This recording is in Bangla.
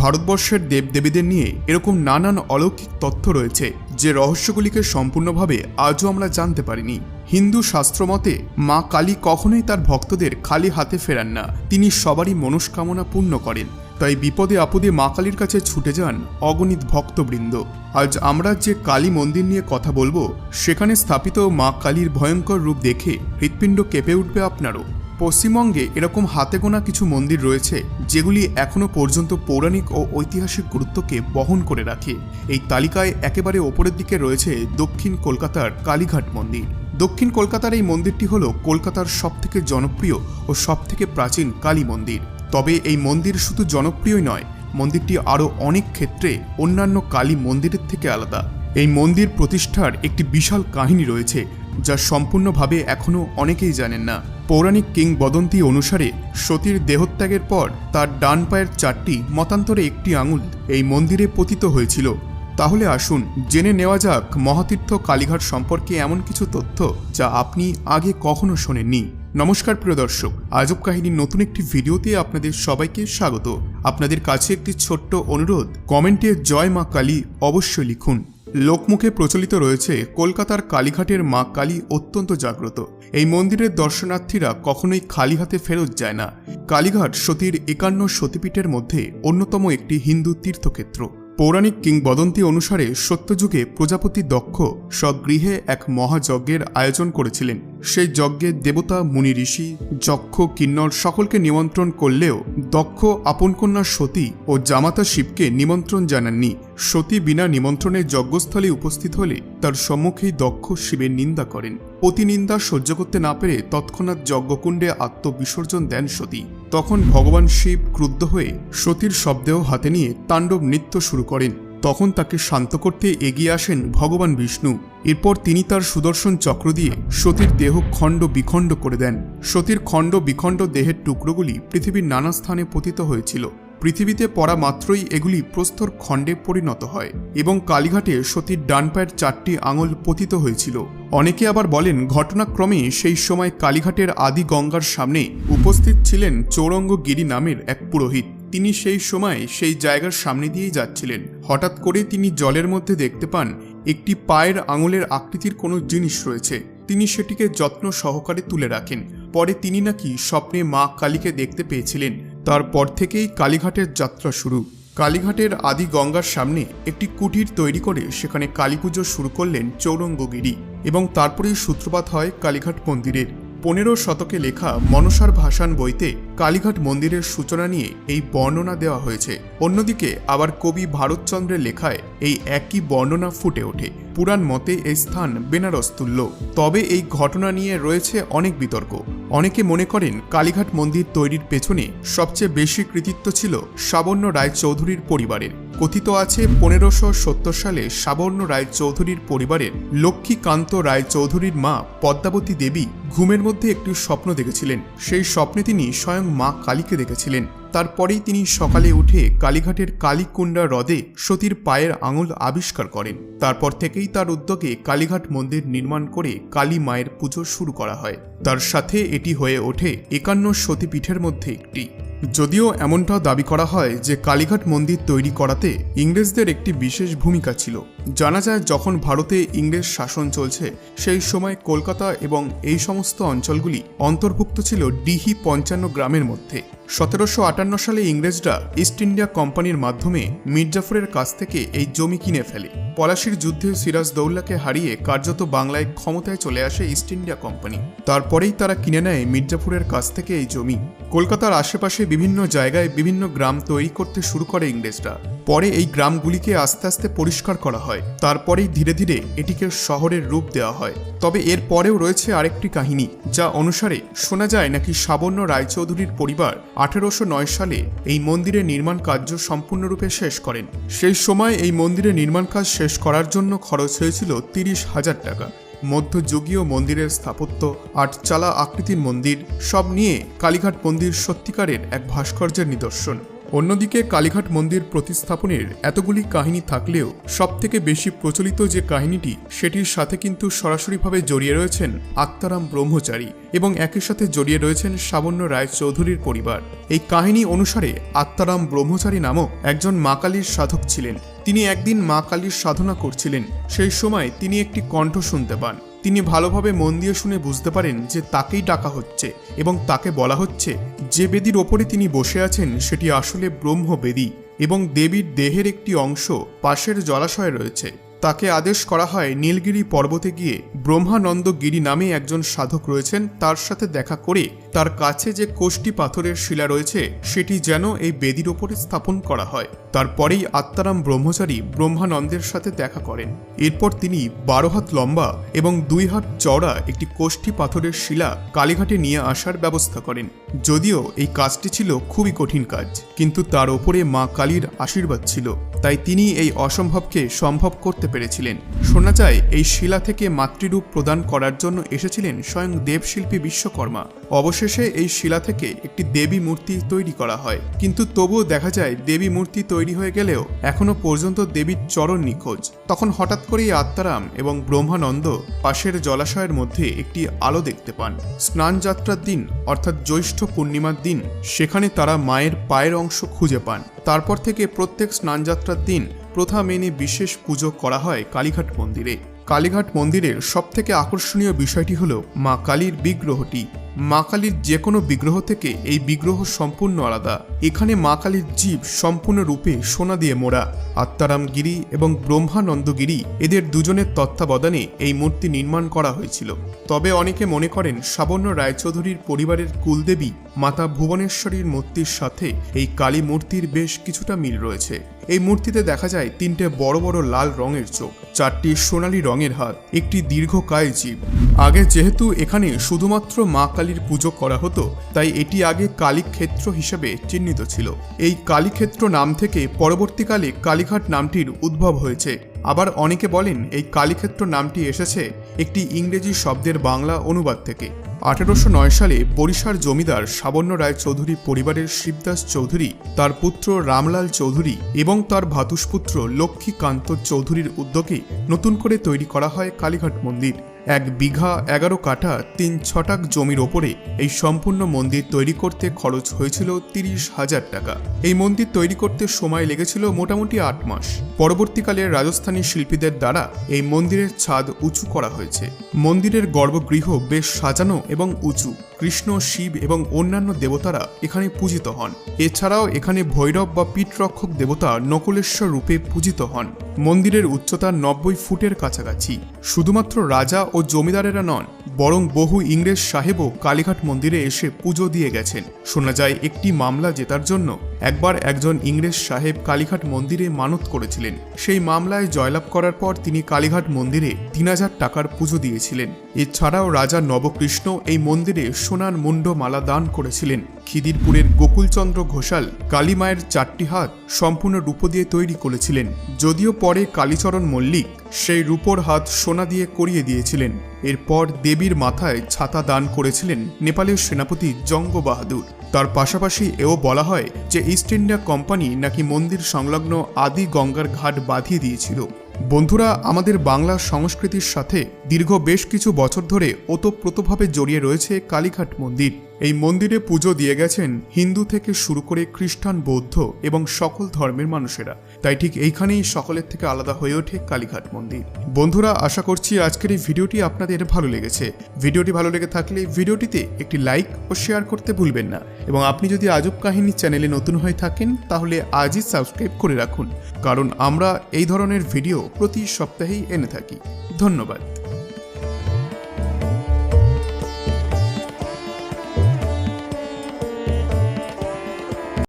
ভারতবর্ষের দেবদেবীদের নিয়ে এরকম নানান অলৌকিক তথ্য রয়েছে, যে রহস্যগুলিকে সম্পূর্ণভাবে আজও আমরা জানতে পারিনি। হিন্দু শাস্ত্রমতে, মা কালী কখনোই তার ভক্তদের খালি হাতে ফেরান না, তিনি সবারই মনস্কামনা পূর্ণ করেন। তাই বিপদে আপদে মা কালীর কাছে ছুটে যান অগণিত ভক্তবৃন্দ। আজ আমরা যে কালী মন্দির নিয়ে কথা বলব, সেখানে স্থাপিত মা কালীর ভয়ঙ্কর রূপ দেখে হৃৎপিণ্ড কেঁপে উঠবে আপনারও। পশ্চিমবঙ্গে এরকম হাতে গোনা কিছু মন্দির রয়েছে, যেগুলি এখনও পর্যন্ত পৌরাণিক ও ঐতিহাসিক গুরুত্বকে বহন করে রাখে। এই তালিকায় একেবারে ওপরের দিকে রয়েছে দক্ষিণ কলকাতার কালীঘাট মন্দির। দক্ষিণ কলকাতার এই মন্দিরটি হল কলকাতার সবথেকে জনপ্রিয় ও সবথেকে প্রাচীন কালী মন্দির। তবে এই মন্দির শুধু জনপ্রিয়ই নয়, মন্দিরটি আরও অনেক ক্ষেত্রে অন্যান্য কালী মন্দিরের থেকে আলাদা। এই মন্দির প্রতিষ্ঠার একটি বিশাল কাহিনী রয়েছে, যা সম্পূর্ণভাবে এখনও অনেকেই জানেন না। পৌরাণিক কিংবদন্তি অনুসারে সতীর দেহত্যাগের পর তার ডান পায়ের চারটি মতান্তরে একটি আঙুল এই মন্দিরে পতিত হয়েছিল। তাহলে আসুন, জেনে নেওয়া যাক মহাতীর্থ কালীঘাট সম্পর্কে এমন কিছু তথ্য যা আপনি আগে কখনো শোনেননি। নমস্কার প্রিয় দর্শক, আজব কাহিনীর নতুন একটি ভিডিওতে আপনাদের সবাইকে স্বাগত। আপনাদের কাছে একটি ছোট্ট অনুরোধ, কমেন্টে জয় মা কালী অবশ্যই লিখুন। লোকমুখে প্রচলিত রয়েছে কলকাতার কালীঘাটের মা কালী অত্যন্ত জাগ্রত। এই মন্দিরের দর্শনার্থীরা কখনোই খালি হাতে ফেরত যায় না। কালীঘাট সতীর একান্ন সতীপীঠের মধ্যে অন্যতম একটি হিন্দু তীর্থক্ষেত্র। পৌরাণিক কিংবদন্তি অনুসারে সত্যযুগে প্রজাপতি দক্ষ স্বগৃহে এক মহাযজ্ঞের আয়োজন করেছিলেন। সেই যজ্ঞে দেবতা, মুনি ঋষি, যক্ষ, কিন্নর সকলকে নিমন্ত্রণ করলেও দক্ষ আপন কন্যা সতী ও জামাতা শিবকে নিমন্ত্রণ জানাননি। সতী বিনা নিমন্ত্রণে যজ্ঞস্থলে উপস্থিত হলে তার সম্মুখেই দক্ষ শিবের নিন্দা করেন। প্রতিনিন্দা সহ্য করতে না পেরে তৎক্ষণাৎ যজ্ঞকুণ্ডে আত্মবিসর্জন দেন সতী। তখন ভগবান শিব ক্রুদ্ধ হয়ে সতীর শব্দেহ হাতে নিয়ে তাণ্ডব নৃত্য শুরু করেন। তখন তাকে শান্ত করতে এগিয়ে আসেন ভগবান বিষ্ণু। এরপর তিনি তার সুদর্শন চক্র দিয়ে সতীর দেহ খণ্ড বিখণ্ড করে দেন। সতীর খণ্ড বিখণ্ড দেহের টুকরোগুলি পৃথিবীর নানা স্থানে পতিত হয়েছিল। পৃথিবীতে পড়া মাত্রই এগুলি প্রস্তর খণ্ডে পরিণত হয় এবং কালীঘাটে সতীর ডান পায়ের চারটি আঙুল পতিত হয়েছিল। অনেকে আবার বলেন ঘটনাক্রমে সেই সময় কালীঘাটের আদি গঙ্গার সামনে উপস্থিত ছিলেন চৌরঙ্গগিরি নামের এক পুরোহিত। তিনি সেই সময় সেই জায়গার সামনে দিয়েই যাচ্ছিলেন। হঠাৎ করে তিনি জলের মধ্যে দেখতে পান, একটি পায়ের আঙুলের আকৃতির কোনো জিনিস রয়েছে। তিনি সেটিকে যত্ন সহকারে তুলে রাখেন। পরে তিনি নাকি স্বপ্নে মা কালীকে দেখতে পেয়েছিলেন। তারপর থেকেই কালীঘাটের যাত্রা শুরু। কালীঘাটের আদি গঙ্গার সামনে একটি কুটির তৈরি করে সেখানে কালীপুজো শুরু করলেন চৌরঙ্গগিরি এবং তারপরেই সূত্রপাত হয় কালীঘাট মন্দিরের। পনেরো শতকে লেখা মনসার ভাসান বইতে কালীঘাট মন্দিরের সূচনা নিয়ে এই বর্ণনা দেওয়া হয়েছে। অন্যদিকে আবার কবি ভারতচন্দ্রের লেখায় এই একই বর্ণনা ফুটে ওঠে। পুরাণ মতে এই স্থান বেনারস তুল্য। তবে এই ঘটনা নিয়ে রয়েছে অনেক বিতর্ক। অনেকে মনে করেন কালীঘাট মন্দির তৈরির পেছনে সবচেয়ে বেশি কৃতিত্ব ছিল সাবর্ণ রায় চৌধুরীর পরিবারের। কথিত আছে, পনেরোশো সত্তর সালে সাবর্ণ রায় চৌধুরীর পরিবারের লক্ষ্মীকান্ত রায় চৌধুরীর মা পদ্মাবতী দেবী ঘুমের মধ্যে একটি স্বপ্ন দেখেছিলেন। সেই স্বপ্নে তিনি স্বয়ং মা কালীকে দেখেছিলেন। তারপরেই তিনি সকালে উঠে কালীঘাটের কালীকুণ্ডা হ্রদে সতীর পায়ের আঙুল আবিষ্কার করেন। তারপর থেকেই তার উদ্যোগে কালীঘাট মন্দির নির্মাণ করে কালী মায়ের পুজো শুরু করা হয়। তার সাথে এটি হয়ে ওঠে একান্ন সতীপীঠের মধ্যে একটি। যদিও এমনটাও দাবি করা হয় যে কালীঘাট মন্দির তৈরি করাতে ইংরেজদের একটি বিশেষ ভূমিকা ছিল। জানা যায় যখন ভারতে ইংরেজ শাসন চলছে, সেই সময় কলকাতা এবং এই সমস্ত অঞ্চলগুলি অন্তর্ভুক্ত ছিল ডিহি পঞ্চান্ন গ্রামের মধ্যে। সতেরোশো আটান্ন সালে ইংরেজরা ইস্ট ইন্ডিয়া কোম্পানির মাধ্যমে মির্জাফরের কাছ থেকে এই জমি কিনে ফেলে। পলাশির যুদ্ধে সিরাজ দৌল্লাকে হারিয়ে কার্যত বাংলায় ক্ষমতায় চলে আসে ইস্ট ইন্ডিয়া কোম্পানি। তারপরেই তারা কিনে নেয় মির্জাপুরের কাছ থেকে এই জমি। কলকাতার আশেপাশে বিভিন্ন জায়গায় বিভিন্ন গ্রাম তৈরি করতে শুরু করে ইংরেজরা। পরে এই গ্রামগুলিকে আস্তে আস্তে পরিষ্কার করা হয়। তারপরেই ধীরে ধীরে এটিকে শহরের রূপ দেওয়া হয়। তবে এর পরেও রয়েছে আরেকটি কাহিনী, যা অনুসারে শোনা যায় নাকি সাবর্ণ রায়চৌধুরীর পরিবার আঠেরোশো নয় সালে এই মন্দিরের নির্মাণ কার্য সম্পূর্ণরূপে শেষ করেন। সেই সময় এই মন্দিরের নির্মাণ কাজ শেষ করার জন্য খরচ হয়েছিল তিরিশ হাজার টাকা। মধ্যযুগীয় মন্দিরের স্থাপত্য, আটচালা আকৃতির মন্দির, সব নিয়ে কালীঘাট মন্দির সত্যিকারের এক ভাস্কর্যের নিদর্শন। অন্যদিকে কালীঘাট মন্দির প্রতিস্থাপনের এতগুলি কাহিনী থাকলেও সবথেকে বেশি প্রচলিত যে কাহিনীটি, সেটির সাথে কিন্তু সরাসরিভাবে জড়িয়ে রয়েছেন আত্মারাম ব্রহ্মচারী এবং একই সাথে জড়িয়ে রয়েছেন সাবন্য রায় চৌধুরীর পরিবার। এই কাহিনী অনুসারে আত্মারাম ব্রহ্মচারী নামক একজন মা কালীর সাধক ছিলেন। তিনি একদিন মা কালীর সাধনা করছিলেন। সেই সময় তিনি একটি কণ্ঠ শুনতে পান। তিনি ভালোভাবে মন দিয়ে শুনে বুঝতে পারেন যে তাকেই ডাকা হচ্ছে এবং তাকে বলা হচ্ছে যে বেদির ওপরে তিনি বসে আছেন সেটি আসলে ব্রহ্ম বেদী এবং দেবীর দেহের একটি অংশ পাশের জলাশয়ে রয়েছে। তাকে আদেশ করা হয় নীলগিরি পর্বতে গিয়ে ব্রহ্মানন্দ গিরি নামে একজন সাধক রয়েছেন, তার সাথে দেখা করে তার কাছে যে কোষ্টি পাথরের শিলা রয়েছে, সেটি যেন এই বেদির ওপরে স্থাপন করা হয়। তারপরেই আত্মারাম ব্রহ্মচারী ব্রহ্মানন্দের সাথে দেখা করেন। এরপর তিনি বারো হাত লম্বা এবং দুই হাত চওড়া একটি কোষ্ঠী পাথরের শিলা কালীঘাটে নিয়ে আসার ব্যবস্থা করেন। যদিও এই কাজটি ছিল খুবই কঠিন কাজ, কিন্তু তার ওপরে মা কালীর আশীর্বাদ ছিল, তাই তিনি এই অসম্ভবকে সম্ভব করতে পেরেছিলেন। শোনা যায়, এই শিলা থেকে মাতৃরূপ প্রদান করার জন্য এসেছিলেন স্বয়ং দেবশিল্পী বিশ্বকর্মা। অবশেষে এই শিলা থেকে একটি দেবী মূর্তি তৈরি করা হয়। কিন্তু তবুও দেখা যায় দেবী মূর্তি তৈরি হয়ে গেলেও এখনও পর্যন্ত দেবীর চরণ নিখোঁজ। তখন হঠাৎ করেই আত্মারাম এবং ব্রহ্মানন্দ পাশের জলাশয়ের মধ্যে একটি আলো দেখতে পান। স্নান যাত্রার দিন, অর্থাৎ জ্যৈষ্ঠ পূর্ণিমার দিন, সেখানে তারা মায়ের পায়ের অংশ খুঁজে পান। তারপর থেকে প্রত্যেক স্নানযাত্রার দিন প্রথা মেনে বিশেষ পুজো করা হয় কালীঘাট মন্দিরে। কালীঘাট মন্দিরের সবথেকে আকর্ষণীয় বিষয়টি হল মা কালীর বিগ্রহটি। মা কালীর যে কোনো বিগ্রহ থেকে এই বিগ্রহ সম্পূর্ণ আলাদা। এখানে মা কালীর জীব সম্পূর্ণরূপে সোনা দিয়ে মোড়া। আত্মারাম গিরি এবং ব্রহ্মানন্দ গিরি এদের দুজনের তত্ত্বাবধানে এই মূর্তি নির্মাণ করা হয়েছিল। তবে অনেকে মনে করেন সাবর্ণ রায়চৌধুরীর পরিবারের কুলদেবী মাতা ভুবনেশ্বরীর মূর্তির সাথে এই কালী মূর্তির বেশ কিছুটা মিল রয়েছে। এই মূর্তিতে দেখা যায় তিনটে বড় বড় লাল রঙের চোখ, চারটি সোনালী রঙের হাত একটি দীর্ঘ দীর্ঘকায় জীব। আগে যেহেতু এখানে শুধুমাত্র মা কালীর পুজো করা হতো, তাই এটি আগে কালীক্ষেত্র হিসেবে চিহ্নিত ছিল। এই কালীক্ষেত্র নাম থেকে পরবর্তীকালে কালীঘাট নামটির উদ্ভব হয়েছে। আবার অনেকে বলেন এই কালীক্ষেত্র নামটি এসেছে একটি ইংরেজি শব্দের বাংলা অনুবাদ থেকে। আঠেরোশো নয় সালে বরিশার জমিদার সাবর্ণ রায় চৌধুরী পরিবারের শিবদাস চৌধুরী, তার পুত্র রামলাল চৌধুরী এবং তার ভাতুষপুত্র লক্ষ্মীকান্ত চৌধুরীর উদ্যোগে নতুন করে তৈরি করা হয় কালীঘাট মন্দির। এক বিঘা, এগারো কাঠা, তিন ছটাক জমির ওপরে এই সম্পূর্ণ মন্দির তৈরি করতে খরচ হয়েছিল তিরিশ হাজার টাকা। এই মন্দির তৈরি করতে সময় লেগেছিল মোটামুটি আট মাস। পরবর্তীকালে রাজস্থানী শিল্পীদের দ্বারা এই মন্দিরের ছাদ উঁচু করা হয়েছে। মন্দিরের গর্ভগৃহ বেশ সাজানো এবং উঁচু। কৃষ্ণ, শিব এবং অন্যান্য দেবতারা এখানে পূজিত হন। এছাড়াও এখানে ভৈরব বা পীঠরক্ষক দেবতা নকুলেশ্বর রূপে পূজিত হন। মন্দিরের উচ্চতা নব্বই ফুটের কাছাকাছি। শুধুমাত্র রাজা ও জমিদারেরা নন, বরং বহু ইংরেজ সাহেবও কালীঘাট মন্দিরে এসে পুজো দিয়ে গেছেন। শোনা যায়, একটি মামলা জেতার জন্য একবার একজন ইংরেজ সাহেব কালীঘাট মন্দিরে মানত করেছিলেন। সেই মামলায় জয়লাভ করার পর তিনি কালীঘাট মন্দিরে তিন হাজার টাকার পুজো দিয়েছিলেন। এছাড়াও রাজা নবকৃষ্ণ এই মন্দিরে সোনার মুন্ড মালা দান করেছিলেন। খিদিরপুরের গোকুলচন্দ্র ঘোষাল কালী মায়ের চারটি হাত সম্পূর্ণ রূপ দিয়ে তৈরি করেছিলেন। যদিও পরে কালীচরণ মল্লিক সেই রূপোর হাত সোনা দিয়ে করিয়ে দিয়েছিলেন। এরপর দেবীর মাথায় ছাতা দান করেছিলেন নেপালের সেনাপতি জঙ্গ বাহাদুর। তার পাশাপাশি এও বলা হয় যে ইস্ট ইন্ডিয়া কোম্পানি নাকি মন্দির সংলগ্ন আদি গঙ্গার ঘাট বাঁধিয়ে দিয়েছিল। বন্ধুরা, আমাদের বাংলা সংস্কৃতির সাথে দীর্ঘ বেশ কিছু বছর ধরে ওতপ্রোতভাবে জড়িয়ে রয়েছে কালীঘাট মন্দির। এই মন্দিরে পুজো দিয়ে গেছেন হিন্দু থেকে শুরু করে খ্রিস্টান, বৌদ্ধ এবং সকল ধর্মের মানুষেরা। তাই ঠিক এইখানেই সকলের থেকে আলাদা হয়ে ওঠে কালীঘাট মন্দির। বন্ধুরা, আশা করছি আজকের এই ভিডিওটি আপনাদের ভালো লেগেছে। ভিডিওটি ভালো লেগে থাকলে ভিডিওটিতে একটি লাইক ও শেয়ার করতে ভুলবেন না। এবং আপনি যদি আজব কাহিনী চ্যানেলে নতুন হয়ে থাকেন, তাহলে আজই সাবস্ক্রাইব করে রাখুন। কারণ আমরা এই ধরনের ভিডিও প্রতি সপ্তাহেই এনে থাকি। ধন্যবাদ।